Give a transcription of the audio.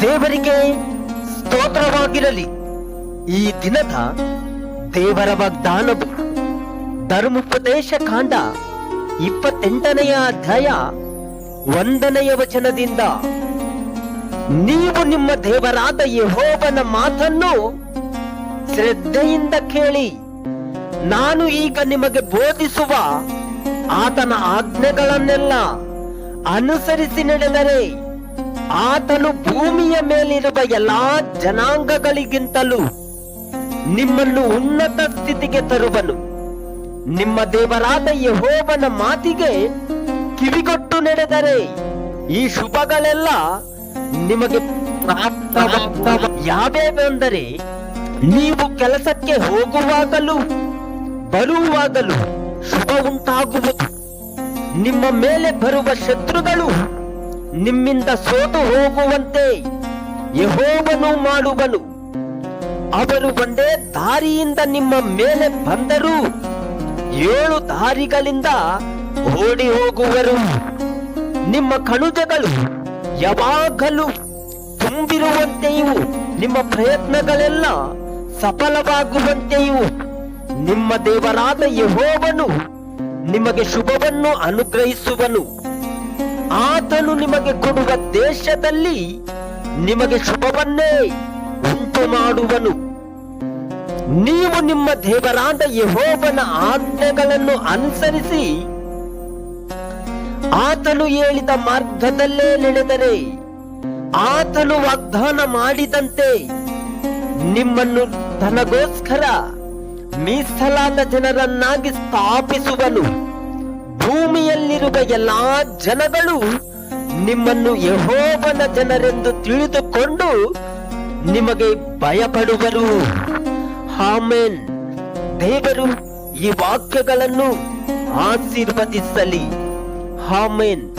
ದೇವರಿಗೆ ಸ್ತೋತ್ರವಾಗಿರಲಿ. ಈ ದಿನದ ದೇವರ ವಾಗ್ದಾನವು ಧರ್ಮೋಪದೇಶ ಕಾಂಡ ಇಪ್ಪತ್ತೆಂಟನೆಯ ಅಧ್ಯಾಯ ಒಂದನೆಯ ವಚನದಿಂದ, ನೀವು ನಿಮ್ಮ ದೇವರಾದ ಯಹೋಬನ ಮಾತನ್ನು ಶ್ರದ್ಧೆಯಿಂದ ಕೇಳಿ. ನಾನು ಈಗ ನಿಮಗೆ ಬೋಧಿಸುವ ಆತನ ಆಜ್ಞೆಗಳನ್ನೆಲ್ಲ ಅನುಸರಿಸಿ ನಡೆದರೆ ಆತನು ಭೂಮಿಯ ಮೇಲಿರುವ ಎಲ್ಲಾ ಜನಾಂಗಗಳಿಗಿಂತಲೂ ನಿಮ್ಮನ್ನು ಉನ್ನತ ಸ್ಥಿತಿಗೆ ತರುವನು ನಿಮ್ಮ ದೇವರಾದ ಯಹೋವನ ಮಾತಿಗೆ ಕಿವಿಗೊಟ್ಟು ನಡೆದರೆ ಈ ಶುಭಗಳೆಲ್ಲ ನಿಮಗೆ. ಯಾವ್ಯಾವೆಂದರೆ ನೀವು ಕೆಲಸಕ್ಕೆ ಹೋಗುವಾಗಲೂ ಬರುವಾಗಲೂ ಶುಭ ಉಂಟಾಗುವುದು. ನಿಮ್ಮ ಮೇಲೆ ಬರುವ ಶತ್ರುಗಳು ನಿಮ್ಮಿಂದ ಸೋತು ಹೋಗುವಂತೆ ಯಹೋವನು ಮಾಡುವನು. ಅವರು ಒಂದೇ ದಾರಿಯಿಂದ ನಿಮ್ಮ ಮೇಲೆ ಬಂದರೂ ಏಳು ದಾರಿಗಳಿಂದ ಓಡಿ ಹೋಗುವರು. ನಿಮ್ಮ ಕಣುಜಗಳು ಯಾವಾಗಲೂ ತುಂಬಿರುವಂತೆಯೂ, ನಿಮ್ಮ ಪ್ರಯತ್ನಗಳೆಲ್ಲ ಸಫಲವಾಗುವಂತೆಯೂ ನಿಮ್ಮ ದೇವರಾದ ಯಹೋವನು ನಿಮಗೆ ಶುಭವನ್ನು ಅನುಗ್ರಹಿಸುವನು. ಆತನು ನಿಮಗೆ ಕೊಡುವ ದೇಶದಲ್ಲಿ ನಿಮಗೆ ಶುಭವನ್ನೇ ಉಂಟು ಮಾಡುವನು ನೀವು ನಿಮ್ಮ ದೇವರಾದ ಯಹೋವನ ಆಜ್ಞೆಗಳನ್ನು ಅನುಸರಿಸಿ ಆತನು ಹೇಳಿದ ಮಾರ್ಗದಲ್ಲೇ ನಡೆದರೆ, ಆತನು ವಾಗ್ದಾನ ಮಾಡಿದಂತೆ ನಿಮ್ಮನ್ನು ತನಗೋಸ್ಕರ ಮೀಸಲಾದ ಜನರನ್ನಾಗಿ ಸ್ಥಾಪಿಸುವನು. ಭೂಮಿಯಲ್ಲಿರುವ ಎಲ್ಲಾ ಜನಗಳು ನಿಮ್ಮನ್ನು ಯಹೋವನ ಜನರೆಂದು ತಿಳಿದುಕೊಂಡು ನಿಮಗೆ ಭಯಪಡುವರು. ಹಾಮೇನ್ ದೇವರು ಈ ವಾಕ್ಯಗಳನ್ನು ಆಶೀರ್ವದಿಸಲಿ. ಆಮೇನ್.